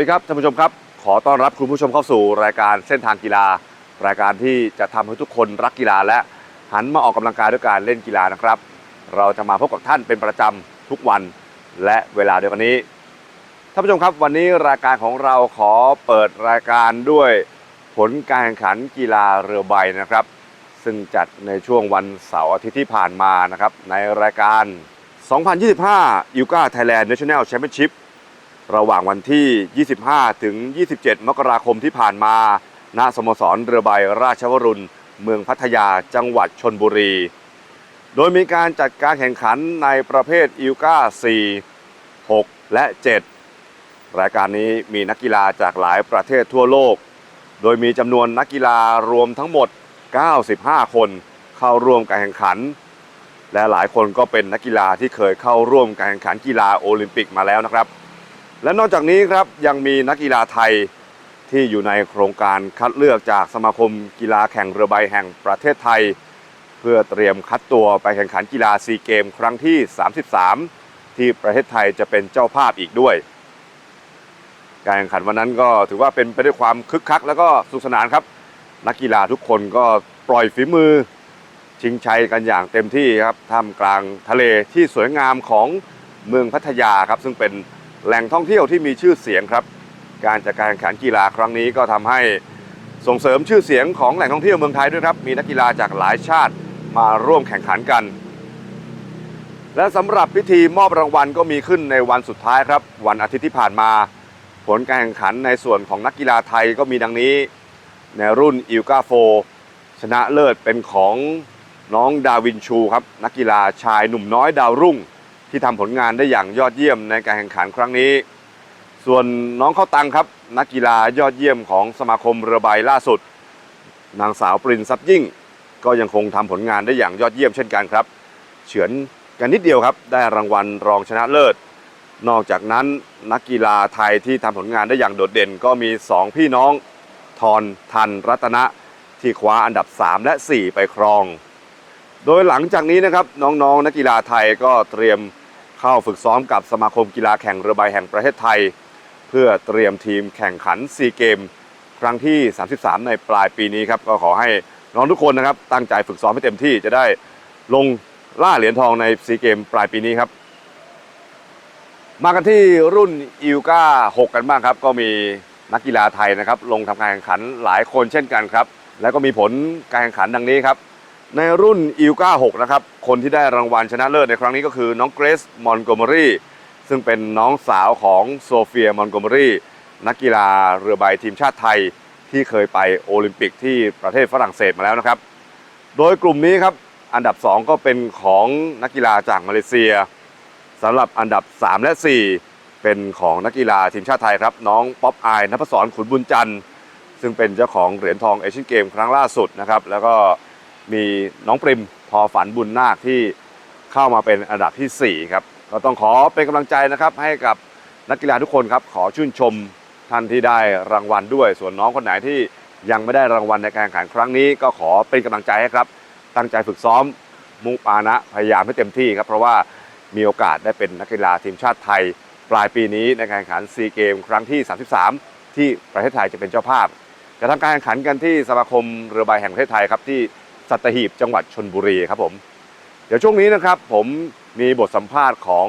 วัสดีครับท่านผู้ชมครับ ขอต้อนรับคุณผู้ชมเข้าสู่รายการเส้นทางกีฬา รายการที่จะทำให้ทุกคนรักกีฬาและหันมาออกกำลังกายด้วยการเล่นกีฬานะครับ เราจะมาพบกับท่านเป็นประจำทุกวันและเวลาเดียวกันนี้ท่านผู้ชมครับวันนี้รายการของเราขอเปิดรายการด้วยผลการแข่งขันกีฬาเรือใบนะครับ ซึ่งจัดในช่วงวันเสาร์อาทิตย์ที่ผ่านมานะครับในรายการ 2025ยูกาไทยแลนด์ National Championship ระหว่างวันที่ 25 ถึง 27 มกราคมที่ผ่านมาณสโมสรเรือใบราชวรุณ เมืองพัทยาจังหวัดชนบุรี โดยมีการจัดการแข่งขันในประเภทอิวกา4 6 และ 7 รายการนี้มีนักกีฬาจากหลายประเทศทั่วโลก โดยมีจำนวนนักกีฬารวมทั้งหมด 95 คนเข้าร่วมการแข่งขัน และหลายคนก็เป็นนักกีฬาที่เคยเข้าร่วมการแข่งขันกีฬาโอลิมปิกมาแล้วนะครับ และนอกจากนี้ครับยังมีนักกีฬาไทยที่อยู่ในโครงการคัดเลือกจากสมาคมกีฬาแข่งเรือใบแห่งประเทศไทย เพื่อเตรียมคัดตัวไปแข่งขันกีฬาซีเกมครั้งที่ 33 ที่ประเทศไทยจะเป็นเจ้าภาพอีกด้วย การแข่งขันวันนั้นก็ถือว่าเป็นไปด้วยความคึกคัก แล้วก็สนุกสนานครับ นักกีฬาทุกคนก็ปล่อยฝีมือ ชิงชัยกันอย่างเต็มที่ครับท่ามกลางทะเลที่สวยงามของเมืองพัทยาครับซึ่งเป็น แหล่งท่องเที่ยวที่มีชื่อเสียงครับ การจัดการแข่งขันกีฬาครั้งนี้ก็ทำให้ส่งเสริมชื่อเสียงของแหล่งท่องเที่ยวเมืองไทยด้วยครับ มีนักกีฬาจากหลายชาติมาร่วมแข่งขันกัน และสำหรับพิธีมอบรางวัลก็มีขึ้นในวันสุดท้ายครับ วันอาทิตย์ที่ผ่านมา ผลการแข่งขันในส่วนของนักกีฬาไทยก็มีดังนี้ ในรุ่นอิลกาโฟชนะเลิศเป็นของน้องดาวินชูครับ นักกีฬาชายหนุ่มน้อยดาวรุ่ง ที่ทำผลงานได้อย่างยอดเยี่ยมในการแข่งขันครั้งนี้ ส่วนน้องเข้าตังครับ นักกีฬายอดเยี่ยมของสมาคมเรือใบล่าสุด นางสาวปรินทรัพย์ยิ่ง ก็ยังคงทำผลงานได้อย่างยอดเยี่ยมเช่นกันครับ เฉือนกันนิดเดียวครับ ได้รางวัลรองชนะเลิศ นอกจากนั้นนักกีฬาไทยที่ทำผลงานได้อย่างโดดเด่น ก็มี 2 พี่น้องทอนทันรัตนะที่คว้าอันดับ 3 และ 4 ไปครอง โดยหลังจากนี้นะครับน้องๆนักกีฬาไทยก็เตรียม เข้าฝึกซ้อมกับสมาคมกีฬาแข่งเรือใบแห่งประเทศไทย เพื่อเตรียมทีมแข่งขันซีเกม ครั้งที่ 33 ในปลายปีนี้ครับก็ขอให้น้องทุกคนนะครับ ตั้งใจฝึกซ้อมให้เต็มที่จะได้ลงล่าเหรียญทองในซีเกมปลายปีนี้ครับ มากันที่รุ่นอิลกา6 กันบ้างครับ ก็มีนักกีฬาไทยนะครับ ลงทำการแข่งขันหลายคนเช่นกันครับ แล้วก็มีผลการแข่งขันดังนี้ครับ ในรุ่นอิลกา6นะครับ คนที่ได้รางวัลชนะเลิศในครั้งนี้ก็คือน้องเกรซมอนโกเมอรี่ซึ่งเป็นน้องสาวของโซเฟียมอนโกเมอรี่นักกีฬาเรือใบทีมชาติไทยที่เคยไปโอลิมปิกที่ประเทศฝรั่งเศสมาแล้วนะครับ โดยกลุ่มนี้ครับ อันดับ 2 ก็เป็นของนักกีฬาจากมาเลเซียสำหรับอันดับ 3 และ 4 เป็นของนักกีฬาทีมชาติไทยครับ น้องป๊อปอายนภศรขุนบุญจันทร์ซึ่งเป็นเจ้าของเหรียญทองเอเชียนเกมครั้งล่าสุดนะครับแล้วก็ มีน้องปริมพอฝันบุญนาคที่เข้ามาเป็นอันดับทีสี่ 4 ครับ ก็ต้องขอเป็นกำลังใจนะครับให้กับนักกีฬาทุกคนครับ ขอชื่นชมท่านที่ได้รางวัลด้วย ส่วนน้องคนไหนที่ยังไม่ได้รางวัลในการแข่งขันครั้งนี้ ก็ขอเป็นกำลังใจให้ครับ ตั้งใจฝึกซ้อมมุ่งปานะพยายามให้เต็มที่ครับ เพราะว่ามีโอกาสได้เป็นนักกีฬาทีมชาติไทย ปลายปีนี้ในการแข่งขันซีเกมครั้งที่ 33 ที่ประเทศไทยจะเป็นเจ้าภาพ จะทำการแข่งขันกันที่สมาคมเรือใบแห่งประเทศไทยครับที่ สัตหีบจังหวัดชนบุรีครับผม เดี๋ยวช่วงนี้นะครับผมมีบทสัมภาษณ์ของ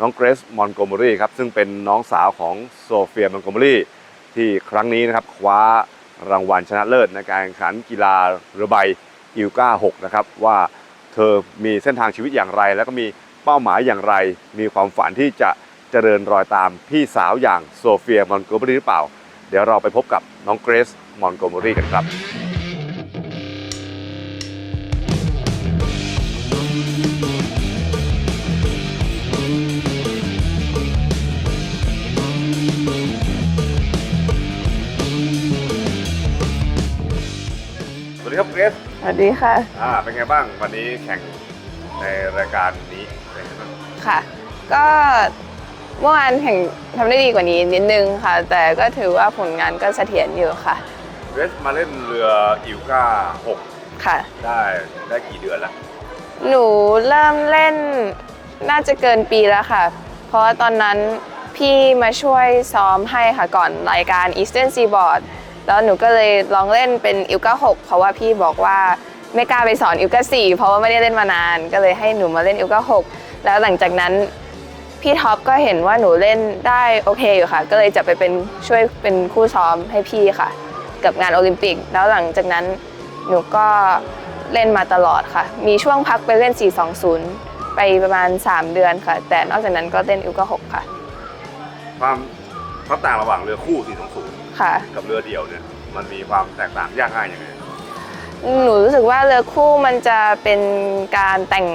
น้องเกรซมอนโกเมอรี่ครับซึ่งเป็นน้องสาวของโซเฟียมอนโกเมอรี่ที่ครั้งนี้นะครับคว้ารางวัลชนะเลิศในการแข่งขันกีฬาเรือใบอิลกา6นะครับว่าเธอมีเส้นทางชีวิตอย่างไร แล้วก็มีเป้าหมายอย่างไร มีความฝันที่จะเจริญรอยตามพี่สาวอย่างโซเฟียมอนโกเมอรี่หรือเปล่า เดี๋ยวเราไปพบกับน้องเกรซมอนโกเมอรี่กันครับ วัสดีค่ะ อ่าเป็นไงบ้างวันนี้แข่งในรายการนี้เป็นไงบ้างค่ะ ก็เมื่อวานแข่งทำได้ดีกว่านี้นิดนึงค่ะ แต่ก็ถือว่าผลงานก็เสถียรอยู่ค่ะเรสมาเล่นเรืออิลก้าค่ะ6ได้ได้กี่เดือนแล้วหนูเริ่มเล่นน่าจะเกินปีแล้วค่ะ เพราะว่าตอนนั้นพพี่มาช่วยซ้อมให้ค่ะก่อนรายการ Eastern Seaboard แล้วหนูก็เลยลองเล่นเป็นอิลก้า6เพราะว่าพี่บอกว่าไม่กล้าไปสอนอิลก้า4เพราะว่าไม่ได้เล่นมานาน ก็เลยให้หนูมาเล่นอิลก้า6แล้วหลังจากนั้นพี่ท็อปก็เห็นว่าหนูเล่นได้โอเคอยู่ค่ะ ก็เลยจะไปเป็นช่วยเป็นคู่ซ้อมให้พี่ค่ะ กับงานโอลิมปิก แล้วหลังจากนั้นหนูก็เล่นมาตลอดค่ะ มีช่วงพักไปเล่น 420 ไปประมาณ 3 เดือนค่ะ แต่นอกจากนั้นก็เล่นอิลกา6ค่ะ ความความต่างระหว่างเรือคู่ 420 ค่ะ กับเรือเดี่ยวเนี่ยมันมีความแตกต่างยากง่ายยังไงหนูรู้สึกว่าเรือคู่มันจะเป็นการแต่ง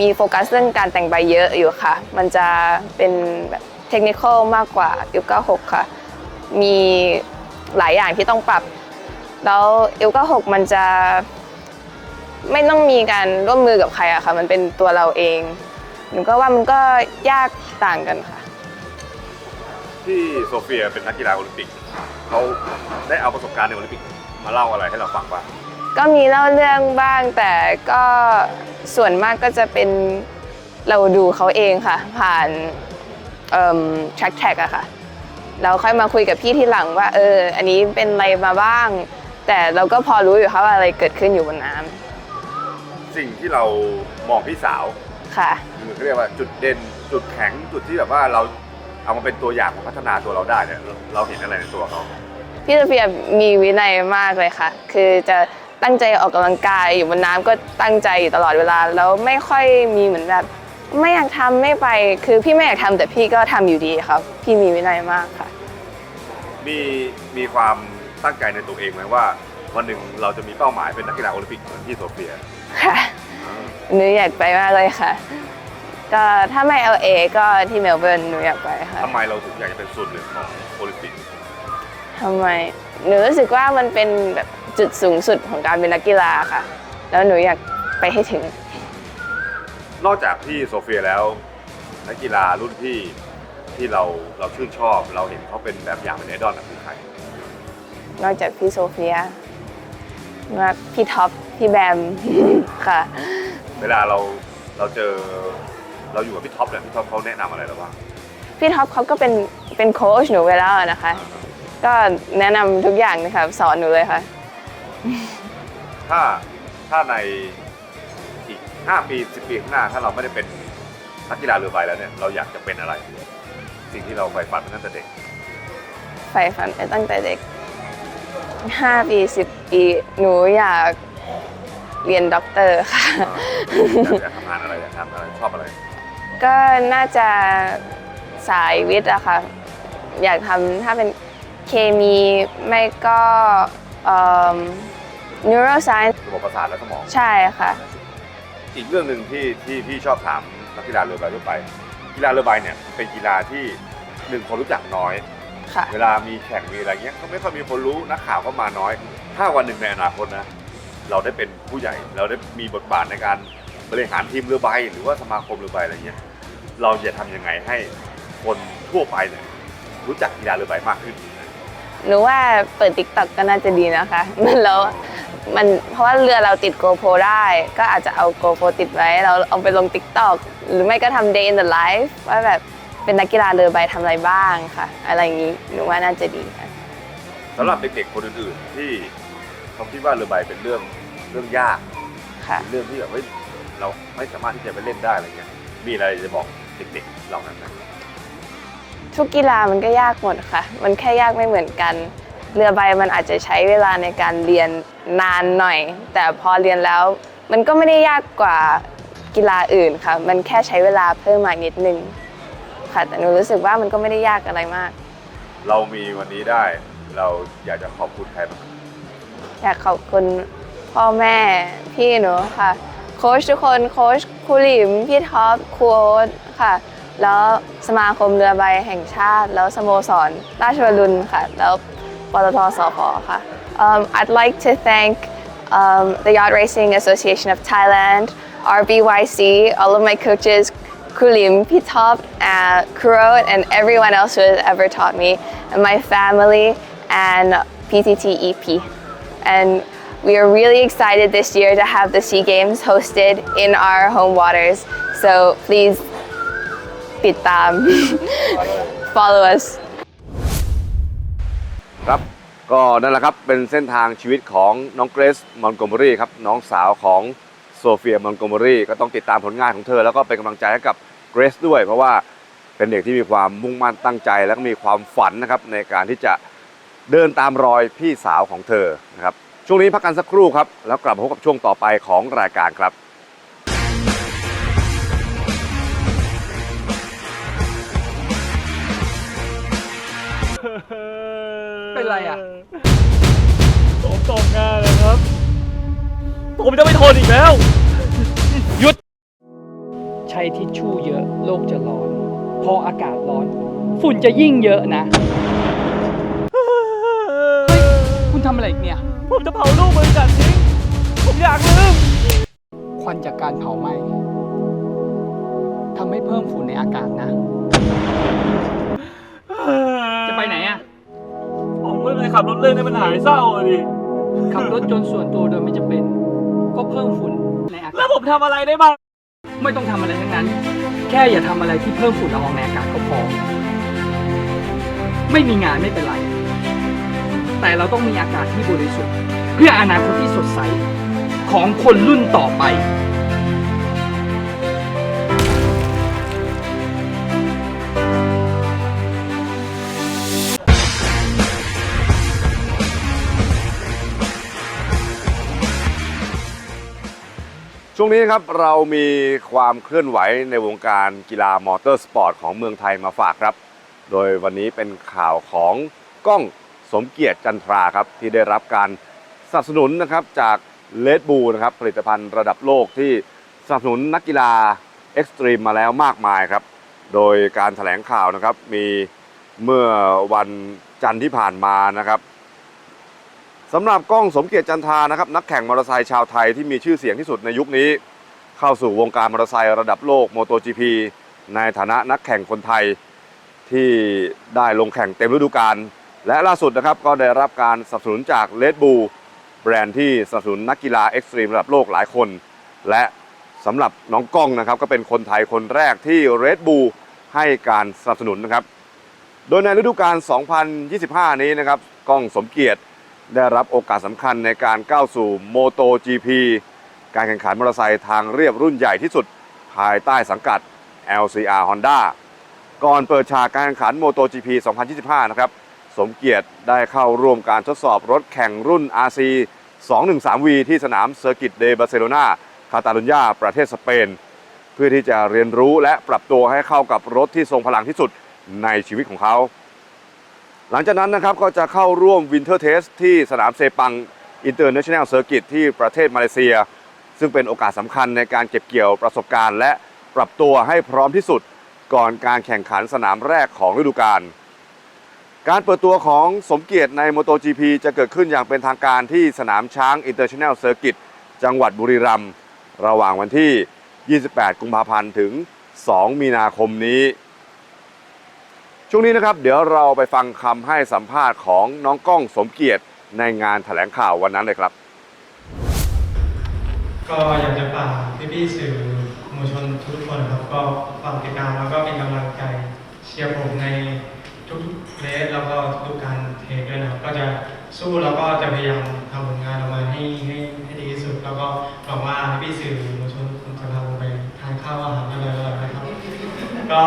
มีโฟกัสเรื่องการแต่งใบเยอะอยู่ค่ะ มันจะเป็นแบบเทคนิคอลมากกว่าอิลกา6ค่ะ มีหลายอย่างที่ต้องปรับ แล้วอิลกา6มันจะไม่ต้องมีการร่วมมือกับใครอะค่ะ มันเป็นตัวเราเอง หนูก็ว่ามันก็ยากต่างกันค่ะ ที่โซเฟียเป็นนักกีฬาโอลิมปิกเขาได้เอาประสบการณ์ในโอลิมปิกมาเล่าอะไรให้เราฟังบ้างก็มีเล่าเรื่องบ้างแต่ก็ส่วนมากก็จะเป็นเราดูเขาเองค่ะ ผ่านเอ่อ track tag อะค่ะเราค่อยมาคุยกับพี่ที่หลังว่าเออ อันนี้เป็นอะไรมาบ้าง แต่เราก็พอรู้อยู่ค่ะว่าอะไรเกิดขึ้นอยู่บนน้ำสิ่งที่เรามองพี่สาวค่ะคือเขาเรียกว่าจุดเด่นจุดแข็งจุดที่แบบว่าเรา เอามาเป็นตัวอย่างของพัฒนาตัวเราได้เนี่ยเราเราเห็นอะไรในตัวเขาพี่โซเฟียมีวินัยมากเลยค่ะ คือจะตั้งใจออกกำลังกายอยู่บนน้ำก็ตั้งใจอยู่ตลอดเวลา แล้วไม่ค่อยมีเหมือนแบบ ไม่อยากทำไม่ไป คือพี่ไม่อยากทำแต่พี่ก็ทำอยู่ดีครับ พี่มีวินัยมากค่ะ มีมีความตั้งใจในตัวเองไหมว่า วันหนึ่งเราจะมีเป้าหมายเป็นนักกีฬาโอลิมปิกเหมือนที่โซเฟีย ค่ะหนูอยากไปมากเลยค่ะ ก็ถ้าไม่ LA ก็ที่เมลเบิร์นหนูอยากไปค่ะทำไมเราถึงอยากจะเป็นส่วนหนึ่งของโอลิมปิกทำไมหนูรู้สึกว่ามันเป็นแบบจุดสูงสุดของการเป็นนักกีฬาค่ะ แล้วหนูอยากไปให้ถึง นอกจากที่โซเฟียแล้วนักกีฬารุ่นพี่ที่เราเราชื่นชอบ เราเห็นเขาเป็นแบบอย่างเป็นไอดอลนะคือใครนอกจากพี่โซเฟียว่าพี่ท็อปพี่แบม ค่ะ เวลาเราเราเจอ เราอยู่กับพี่ท็อปเนี่ยพี่ท็อปเขาแนะนำอะไรเราบ้างพี่ท็อปเขาก็เป็นเป็นโค้ชหนูไปแล้วนะคะ ก็แนะนำทุกอย่างนะคะสอนหนูเลยค่ะ ถ้าถ้าในอีก 5 ปี 10 ปีข้างหน้า ถ้าเราไม่ได้เป็นนักกีฬาเรือใบแล้วเนี่ยเราอยากจะเป็นอะไร สิ่งที่เราใฝ่ฝันมาตั้งแต่เด็ก ใฝ่ฝันไปตั้งแต่เด็ก 5 ปี 10 ปี หนูอยากเรียนด็อกเตอร์ค่ะ อยากทำงานอะไรอยากทำอะไรชอบอะไร ก็น่าจะสายวิทย์อะค่ะ อยากทำถ้าเป็นเคมีไม่ก็เอ่อ neuroscience ระบบประสาทและสมอง ใช่ค่ะ อีกเรื่องหนึ่งที่ที่พี่ชอบถามนักกีฬาเรือใบทั่วไป กีฬาเรือใบเนี่ยเป็นกีฬาที่หนึ่งคนรู้จักน้อย ค่ะ เวลามีแข่งมีอะไรเงี้ยก็ไม่ค่อยมีคนรู้นักข่าวก็มาน้อย ถ้าวันหนึ่งในอนาคตนะ เราได้เป็นผู้ใหญ่ เราได้มีบทบาทในการบริหารทีมเรือใบหรือว่าสมาคมเรือใบอะไรเงี้ย เราจะทำยังไงให้คนทั่วไปเนี่ยรู้จักกีฬาเรือใบมากขึ้น หนูว่าเปิด TikTok ก็น่าจะดีนะคะ แล้วมันเพราะว่าเรือเราติด GoPro ได้ ก็อาจจะเอา GoPro ติดไว้ เราเอาไปลง TikTok หรือไม่ก็ทำ Day in the Life ว่าแบบเป็นนักกีฬาเรือใบทำอะไรบ้างค่ะ อะไรอย่างนี้หนูว่าน่าจะดีค่ะ สำหรับเด็กๆคนอื่นๆที่เขาคิดว่าเรือใบเป็นเรื่องเรื่องยากค่ะเรื่องที่แบบเฮ้ยเราไม่สามารถที่จะไปเล่นได้อะไรเงี้ยมีอะไรจะบอก เด็กๆเหล่านั้นไหมทุกกีฬามันก็ยากหมดค่ะ มันแค่ยากไม่เหมือนกัน เรือใบมันอาจจะใช้เวลาในการเรียนนานหน่อย แต่พอเรียนแล้ว มันก็ไม่ได้ยากกว่ากีฬาอื่นค่ะ มันแค่ใช้เวลาเพิ่มมานิดนึงค่ะ แต่หนูรู้สึกว่ามันก็ไม่ได้ยากอะไรมาก เรามีวันนี้ได้ เราอยากจะขอบคุณใครบ้างอยากขอบคุณพ่อแม่พี่หนูค่ะ โค้ชทุกคนโค้ชครูหลิมพี่ท็อปครูโอ๊ตค่ะ แล้วสมาคมเรือใบแห่งชาติ แล้วสโมสรราชวรุณค่ะ แล้วปตทสพค่ะ um, I'd like to thank um, the Yacht Racing Association of Thailand, RBYC, all of my coaches, Kulim, Pitop, uh, Kurot, and everyone else who has ever taught me, and my family, and PTT EP. And we are really excited this year to have the SEA Games hosted in our home waters. So please ติดตาม follow us ครับ ก็นั่นแหละครับ เป็นเส้นทางชีวิตของน้องเกรซมอนโกเมอรี่ครับ น้องสาวของโซเฟียมอนโกเมอรี่ ก็ต้องติดตามผลงานของเธอ แล้วก็เป็นกำลังใจให้กับเกรซด้วย เพราะว่าเป็นเด็กที่มีความมุ่งมั่นตั้งใจ และก็มีความฝันนะครับในการที่จะเดินตามรอยพี่สาวของเธอนะครับ ช่วงนี้พักกันสักครู่ครับ แล้วกลับมาพบกับช่วงต่อไปของรายการครับเป็นไรอะ ผมตกงานเลยครับ ผมจะไม่ทนอีกแล้ว หยุด ใช้ทิชชู่เยอะโลกจะร้อน พออากาศร้อน ฝุ่นจะยิ่งเยอะนะ เฮ้ย คุณทำอะไรอีกเนี่ย ผมจะเผาลูกบริษัททิ้งผมอยากลืม ควันจากการเผาไหม้ทำให้เพิ่มฝุ่นในอากาศนะ จะไปไหนอะ ผมก็เลยขับรถเล่นให้มันหายเศร้าอะดิ ขับรถจนส่วนตัวโดยไม่จำเป็น ก็เพิ่มฝุ่นในอาแล้กาศวผมทำอะไรได้บ้าง ไม่ต้องทำอะไรทั้งนั้น แค่อย่าทำอะไรที่เพิ่มฝุ่นละอองในอากาศก็พอ ไม่มีงานไม่เป็นไร แต่เราต้องมีอากาศที่บริสุทธิ์ เพื่ออนาคตที่สดใส ของคนรุ่นต่อไป ช่วงนี้ครับเรามีความเคลื่อนไหวในวงการกีฬามอเตอร์สปอร์ตของเมืองไทยมาฝากครับ โดยวันนี้เป็นข่าวของกล้อง สมเกียรติจันทราครับที่ได้รับการสนับสนุนนะครับจากเลดบูนะครับผลิตภัณฑ์ระดับโลกที่สนับสนุนนักกีฬาเอ็กซ์ตรีมมาแล้วมากมายครับ โดยการถแถลงข่าวนะครับมีเมื่อวันจันทร์ที่ผ่านมานะครับสำหรับกล้องสมเกียรติจันทรานะครับนักแข่งมอเตอร์ไซค์ชาวไทยที่มีชื่อเสียงที่สุดในยุคนี้ เข้าสู่วงการมอเตอร์ไซค์ระดับโลก MotoGP ในฐานะนักแข่งคนไทยที่ได้ลงแข่งเต็มฤดูกาล และล่าสุดนะครับก็ได้รับการสนับสนุนจาก Red Bull แบรนด์ที่สนับสนุนนักกีฬาเอ็กซ์ตรีมระดับโลกหลายคน และสำหรับน้องก้องนะครับก็เป็นคนไทยคนแรกที่ Red Bull ให้การสนับสนุนนะครับ โดยในฤดูกาล 2025 นี้นะครับก้องสมเกียรติได้รับโอกาสสำคัญในการก้าวสู่ MotoGP การแข่งขันมอเตอร์ไซค์ทางเรียบรุ่นใหญ่ที่สุด ภายใต้สังกัด LCR Honda ก่อนเปิดฉากการแข่งขัน MotoGP 2025 นะครับ สมเกียรติได้เข้าร่วมการทดสอบรถแข่งรุ่น RC 213V ที่สนามเซอร์กิตเดบาร์เซโลนาคาตาลุญญาประเทศสเปน เพื่อที่จะเรียนรู้และปรับตัวให้เข้ากับรถที่ทรงพลังที่สุดในชีวิตของเขา หลังจากนั้นนะครับก็จะเข้าร่วมวินเทอร์เทสที่สนามเซปังอินเตอร์เนชั่นแนลเซอร์กิตที่ประเทศมาเลเซีย ซึ่งเป็นโอกาสสำคัญในการเก็บเกี่ยวประสบการณ์ และปรับตัวให้พร้อมที่สุด ก่อนการแข่งขันสนามแรกของฤดูกาล การเปิดตัวของสมเกียรติใน MotoGP จะเกิดขึ้นอย่างเป็นทางการที่สนามช้างอินเตอร์เนชั่นแนลเซอร์กิตจังหวัดบุรีรัมย์ระหว่างวันที่ 28 กุมภาพันธ์ถึง 2 มีนาคมนี้ ช่วงนี้นะครับ เดี๋ยวเราไปฟังคำให้สัมภาษณ์ของน้องก้องสมเกียรติในงานแถลงข่าววันนั้นเลยครับ ก็อยากจะฝากพี่ๆสื่อมวลชนทุกคนครับ ก็ฝากติดตามแล้วก็เป็นกำลังใจเชียร์ผมใน สแล้วก็ทุกการเทรดด้วยนะครับ ก็จะสู้แล้วก็จะพยายามทำผลงานออกมาให้ให้ให้ดีที่สุด แล้วก็หวังว่าพี่สื่อมวลชนจะพาผมไปทานข้าวอาหารอร่อยๆนะครับ ก็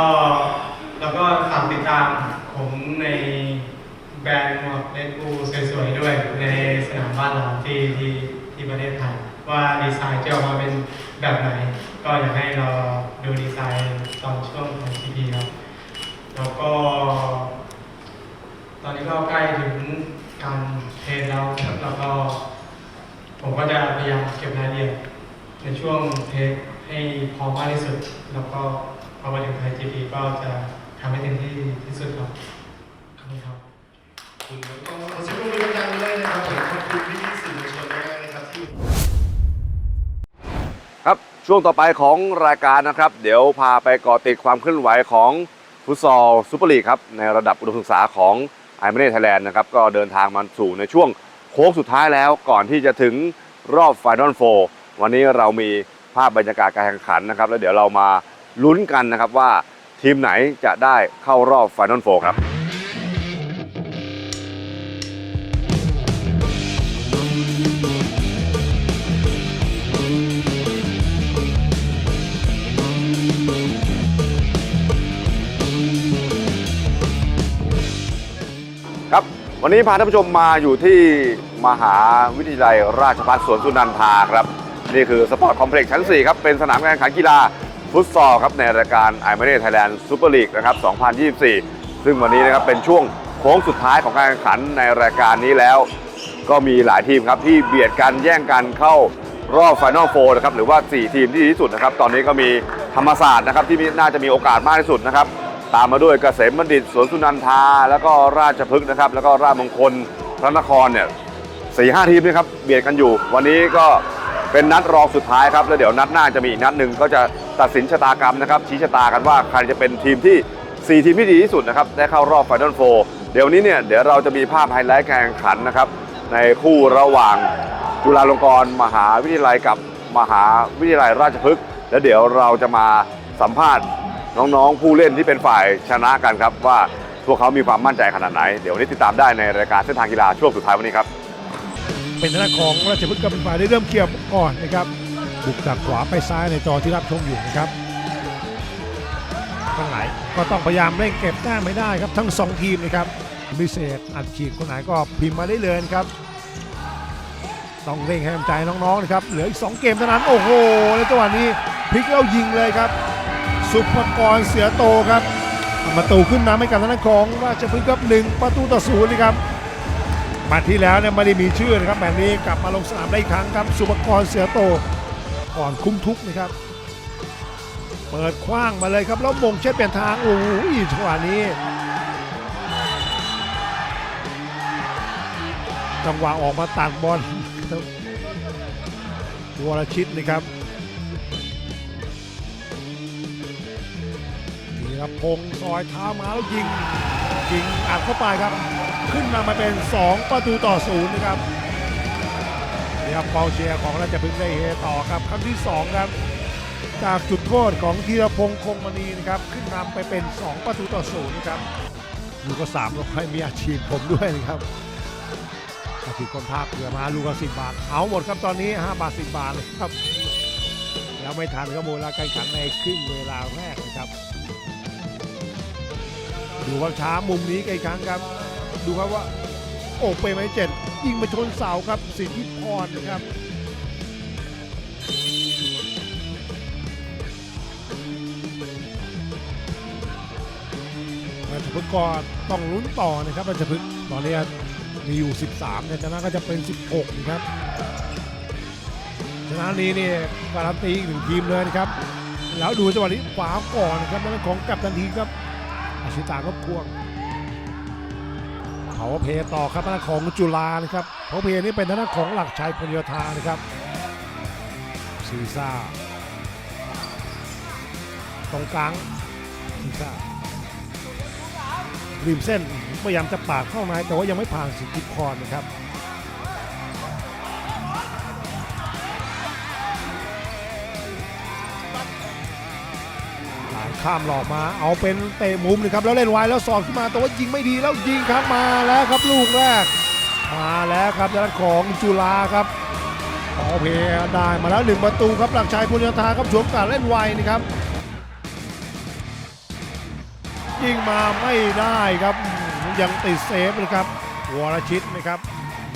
แล้วก็ฝากติดตามผมในแบรนด์หมวกเลดูสวยๆด้วยในสนามบ้านเราที่ที่ที่ประเทศไทยว่าดีไซน์จะออกมาเป็นแบบไหน ก็อยากให้เราดูดีไซน์ตอนช่วงของ GP ครับแล้วก็ ตอนนี้ก็ใกล้ถึงการเทรนแล้วครับแล้ว ก็ผมก็จะพยายามเก็บรายละเอียดในช่วงเทสให้พร้อมมากที่สุด แล้วก็พอมาถึงไทย GP ก็จะทำให้เต็มที่ที่สุดครับขอบคุณครับคุณก็ขอเสียงปรบมือดังๆเลยนะครับผมขอบคุณพี่สื่อมวลชนมากนะครับที่ครับช่วงต่อไปของรายการนะครับ เดี๋ยวพาไปเกาะติดความเคลื่อนไหวของฟุตซอลซูเปอร์ลีกครับในระดับอุดมศึกษาของไอ m มเน่ไทยแลนด์นะครับก็เดินทางมาสู่ในช่วง โค้งสุดท้ายแล้วก่อนที่จะถึงรอบไฟนอลโฟวันนี้เรามีภาพบรรยากาศการแข่งขันนะครับ แล้วเดี๋ยวเรามาลุ้นกันนะครับว่าทีมไหนจะได้เข้ารอบไฟนอลโฟครับ วันนี้พาท่านผู้ชมมาอยู่ที่มหาวิทยาลัยราชภัฏสวนสุนันทาครับ นี่คือสปอร์ตคอมเพล็กซ์ชั้น 4 ครับ เป็นสนามการแข่งขันกีฬาฟุตซอลครับ ในรายการไอ m ม n น t ไทยแลนด์ซูเปอร์ลีกนะครับ 2024 ซึ่งวันนี้นะครับเป็นช่วงโค้งสุดท้ายของการแข่งขันในรายการนี้แล้ว ก็มีหลายทีมครับที่เบียดกันแย่งกันเข้ารอบไฟนอลโฟนะครับหรือว่า 4 ทีมที่ดีที่สุดนะครับตอนนี้ก็มีธรรมศาสตร์นะครับที่น่าจะมีโอกาสมากที่สุดนะครับ ตามมาด้วยเกษมบัณฑิตสวนสุนันทา แล้วก็ราชพฤกษ์นะครับ แล้วก็ราชมงคลพระนครเนี่ยสี่ห้าทีมนะครับเบียดกันอยู่ วันนี้ก็เป็นนัดรองสุดท้ายครับ แล้วเดี๋ยวนัดหน้าจะมีอีกนัดหนึ่งก็จะตัดสินชะตากรรมนะครับ ชี้ชะตากันว่าใครจะเป็นทีมที่ 4 ทีมที่ดีที่สุดนะครับ ได้เข้ารอบไฟนอลโฟเดี๋ยวนี้เนี่ยเดี๋ยวเราจะมีภาพไฮไลท์การแข่งขันนะครับ ในคู่ระหว่างจุฬาลงกรณ์มหาวิทยาลัยกับมหาวิทยาลัยราชพฤกษ์แล้วเดี๋ยวเราจะมาสัมภาษณ์ น้องๆ ผู้เล่นที่เป็นฝ่ายชนะกันครับ ว่าพวกเขามีความมั่นใจขนาดไหน เดี๋ยววันนี้ติดตามได้ในรายการเส้นทางกีฬาช่วงสุดท้ายวันนี้ครับ เป็นทางด้านของราชพฤกษ์ก็เป็นฝ่ายได้เริ่มเคลียร์ก่อนนะครับบุกจากขวาไปซ้ายในจอที่รับชมอยู่นะครับทั้งหลายก็ต้องพยายามเร่งเก็บแต้มไม่ได้ครับทั้ง 2 ทีมนะครับพิเศษอัดฉีดคนไหนก็พิมพ์มาได้เลยนะครับ ต้องเร่งให้กำลังใจน้องๆนะครับเหลืออีก 2 เกมเท่านั้นโอ้โหแล้วจังหวะนี้พลิกแล้วยิงเลยครับ สุภกรเสือโตครับทำประตูขึ้นนำให้กับทางด้านของราชพฤกษ์ครับหนึ่งประตูต่อศูนย์นะครับมาที่แล้วเนี่ยไม่ได้มีชื่อนะครับแบบนี้กลับมาลงสนามได้อีกครั้งครับ สุภกรเสือโตก่อนคุ้มทุกนะครับ เปิดคว้างมาเลยครับ แล้วมงเช็ดเปลี่ยนทางโอ้โหจังหวะนี้จังหวะออกมาตัดบอลวรชิตนะครับ ครับพงศ์ซอยเท้ามาแล้วยิง ยิงอัดเข้าไปครับ ขึ้นมามาเป็น 2 ประตูต่อศูนย์นะครับเดี๋ยวเปาเชียร์ของราชพฤกษ์ได้เฮต่อครับครั้งที่ 2 ครับ จากจุดโทษของธีรพงษ์คงมณีนะครับขึ้นนำไปเป็น 2 ประตูต่อศูนย์ครับลูกก็สามราให้มีอาชีพผมด้วยนะครับอาชีพคนภาคเรือมาลูกก็สิบบาท เอาหมดครับตอนนี้ 5 บาท 10 บาทเลยครับ แล้วไม่ทันก็โมลาการแข่งขันในครึ่งเวลาแรกนะครับ ดูว่าช้ามุมนี้อีกครั้งครับ ดูครับว่า โอ้เปย์ไม้เจ็ดยิงมาชนเสาครับสิทธิพรนะครับราชพฤกษ์ก็ต้องลุ้นต่อนะครับราชพฤกษ์ตอนนี้มีอยู่ 13เนี่ยชนะก็จะเป็น 16นะครับชนะนี้นี่การันตีอีกหนึ่งทีมเลยนะครับ แล้วดูจังหวะนี้ขวาก่อนนะครับนั่นของกัปตันทีครับ ชิตาก็พ่วงเขาเพต่อครับทางด้าของจุฬานะครับเขาเพนี่เป็นทางด้าของหลักชัยพลโยธานะครับซีซ่าตรงกลางซีซ่าริมเส้นพยายามจะปากเข้าในแต่ว่ายังไม่ผ่านสิทธิพรนะครับ ข้ามหลอกมาเอาเป็นเตะมุมเลยครับแล้วเล่นไวแล้วสอดขึ้นมาแต่ว่ายิงไม่ดีแล้วยิงครับมาแล้วครับลูกแรก มาแล้วครับด้านของจุฬาครับขอเพได้มาแล้วหนึ่งประตูครับหลักชัยพุญญาธาครับสวมการเล่นไวนะครับยิงมาไม่ได้ครับยังติดเซฟเลยครับวรชิตนะครับ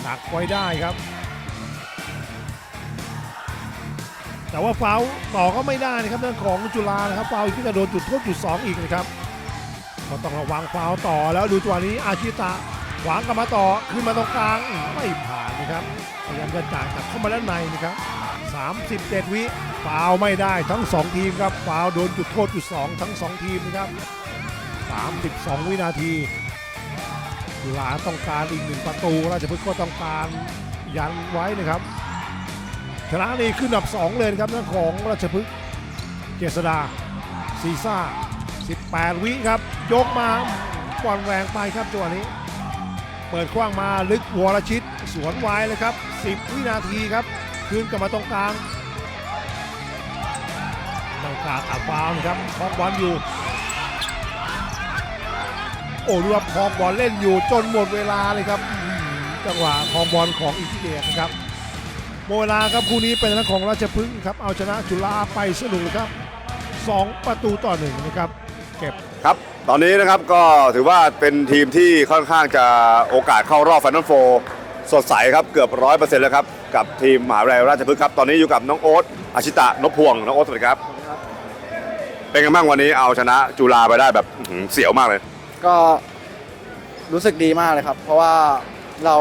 ดักไว้ได้ครับ แต่ว่าฟาวต่อก็ไม่ได้นะครับเรื่องของจุฬานะครับฟาวอีกที่จะโดนจุดโทษจุดสองอีกนะครับก็ต้องระวังฟาวต่อแล้วดูจังหวะนี้อาชิตะขวางกลับมาต่อขึ้นมาตรงกลางไม่ผ่านนะครับพยายามจะจ่ายกลับเข้ามาด้านในนะครับ37 วิฟาวไม่ได้ทั้ง 2 ทีมครับฟาวโดนจุดโทษจุดสองทั้ง 2 ทีมนะครับ32 วินาทีจุฬาต้องการอีกหนึ่งประตูราชพฤกษ์ก็ต้องการยันไว้นะครับ ชนะนี่ขึ้นอันดับ 2 เลยครับเรื่องของราชพฤกษ์เจษดาซีซ่า 18 วิครับ ยกมาปอนแรงไปครับจังหวะนี้ เปิดกว้างมาลึกวรชิตสวนไวเลยครับ 10 วินาทีครับ คืนกลับมาตรงกลางต้องการอัดฟาวล์ครับคล้องบอลอยู่ โอ้ดูว่าคองบอลเล่นอยู่จนหมดเวลาเลยครับจังหวะคองบอลของอิทิเดชนะครับ หมดเวลาครับคู่นี้เป็นทางของราชพฤกษ์ครับเอาชนะจุฬาไปสนุกเลยครับสองประตูต่อหนึ่งนะครับเก็บครับ ตอนนี้นะครับก็ถือว่าเป็นทีมที่ค่อนข้างจะโอกาสเข้ารอบไฟนอลโฟสดใสครับเกือบร้อยเปอร์เซ็นต์แล้วครับ กับทีมมหาวิทยาลัยราชพฤกษ์ครับ ตอนนี้อยู่กับน้องโอ๊ตอาชิตะนพพวงน้องโอ๊ตสวัสดีครับ เป็นไงบ้างวันนี้เอาชนะจุฬาไปได้แบบอื้อหือเสียวมากเลย ก็รู้สึกดีมากเลยครับ เพราะว่าเรา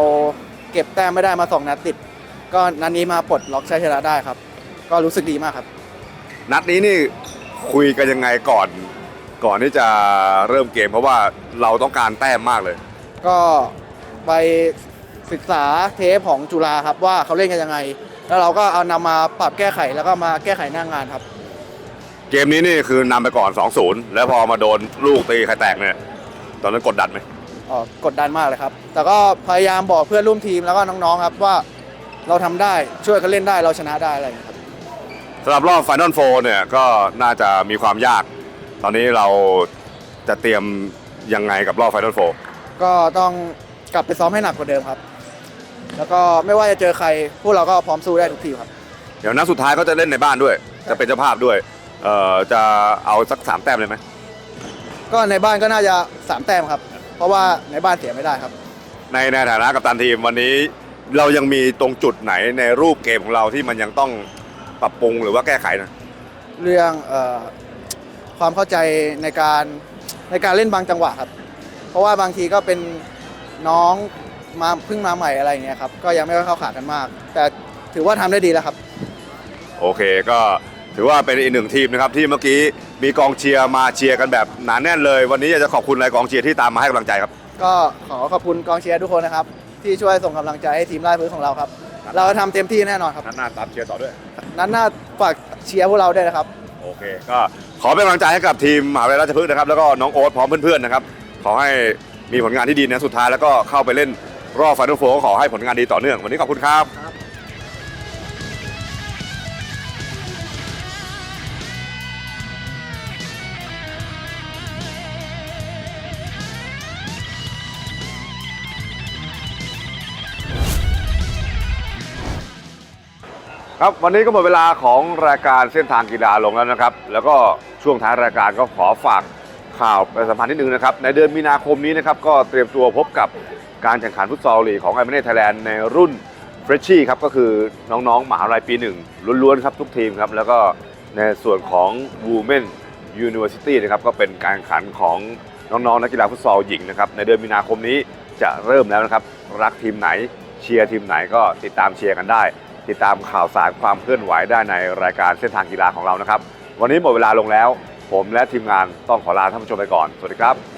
เก็บแต้มไม่ได้มาสองนัดติด ก็นัดนี้มาปลดล็อกชัยชนะได้ครับ ก็รู้สึกดีมากครับ นัดนี้นี่คุยกันยังไงก่อน ก่อนที่จะเริ่มเกม เพราะว่าเราต้องการแต้มมากเลย ก็ไปศึกษาเทปของจุฬาครับว่าเขาเล่นกันยังไง แล้วเราก็เอานำมาปรับแก้ไขแล้วก็มาแก้ไขหน้างงานครับ เกมนี้นี่คือนำไปก่อน 2-0 แล้วพอมาโดนลูกตีใครแตกเนี่ย ตอนนั้นกดดันไหมอ๋อกดดันมากเลยครับ แต่ก็พยายามบอกเพื่อนร่วมทีมแล้วก็น้องๆครับว่า เราทำได้ช่วยกันเล่นได้เราชนะได้อะไรอย่างเงี้ยครับสำหรับรอบไฟนอลโฟเนี่ยก็น่าจะมีความยาก ตอนนี้เราจะเตรียมยังไงกับรอบไฟนอลโฟก็ต้องกลับไปซ้อมให้หนักกว่าเดิมครับ แล้วก็ไม่ว่าจะเจอใครพวกเราก็พร้อมสู้ได้ทุกทีมครับ เดี๋ยวนัดสุดท้ายก็จะเล่นในบ้านด้วย จะเป็นเจ้าภาพด้วยเอ่อจะเอาสักสามแต้มเลยไหมก็ในบ้านก็น่าจะสามแต้มครับ เพราะว่าในบ้านเสียไม่ได้ครับ ในในฐานะกัปตันทีมวันนี้ เรายังมีตรงจุดไหนในรูปเกมของเราที่มันยังต้องปรับปรุงหรือว่าแก้ไขนะ เรื่องเออความเข้าใจในการในการเล่นบางจังหวะครับ เพราะว่าบางทีก็เป็นน้องมาเพิ่งมาใหม่อะไรอย่างเงี้ยครับก็ยังไม่ค่อยเข้าขากันมาก แต่ถือว่าทำได้ดีแล้วครับ โอเคก็ถือว่าเป็นอีกหนึ่งทีมนะครับ ที่เมื่อกี้มีกองเชียร์มาเชียร์กันแบบหนาแน่นเลย วันนี้อยากจะขอบคุณอะไรกองเชียร์ที่ตามมาให้กำลังใจครับ ก็ขอขอบคุณกองเชียร์ทุกคนนะครับ ที่ช่วยส่งกำลังใจให้ทีมไล่พื้นของเราครับ เราทำเต็มที่แน่นอนครับ นัดหน้าตามเชียร์ต่อด้วย นั้นหน้าฝากเชียร์พวกเราด้วยนะครับ โอเค ก็ขอเป็นกำลังใจให้กับทีมมหาวิทยาลัยราชพฤกษ์นะครับแล้วก็น้องโอ๊ตพร้อมเพื่อนๆนะครับขอให้มีผลงานที่ดีนะสุดท้ายแล้วก็เข้าไปเล่นรอบไฟนอลโฟร์ขอให้ผลงานดีต่อเนื่อง วันนี้ขอบคุณครับ ครับวันนี้ก็หมดเวลาของรายการเส้นทางกีฬาลงแล้วนะครับ แล้วก็ช่วงท้ายรายการก็ขอฝากข่าวประชาสัมพันธ์นิดนึงนะครับ ในเดือนมีนาคมนี้นะครับก็เตรียมตัวพบกับการแข่งขันฟุตซอลลีกของไอเมเนไทยแลนด์ในรุ่นเฟรชชี่ครับก็คือน้องๆมหาวิทยาลัยปีหนึ่งล้วนๆครับทุกทีมครับแล้วก็ในส่วนของ Women University นะครับก็เป็นการแข่งขันของน้องๆนักกีฬาฟุตซอลหญิงนะครับในเดือนมีนาคมนี้จะเริ่มแล้วนะครับ รักทีมไหนเชียร์ทีมไหนก็ติดตามเชียร์กันได้ ติดตามข่าวสารความเคลื่อนไหวได้ในรายการเส้นทางกีฬาของเรานะครับ วันนี้หมดเวลาลงแล้ว ผมและทีมงานต้องขอลาท่านผู้ชมไปก่อน สวัสดีครับ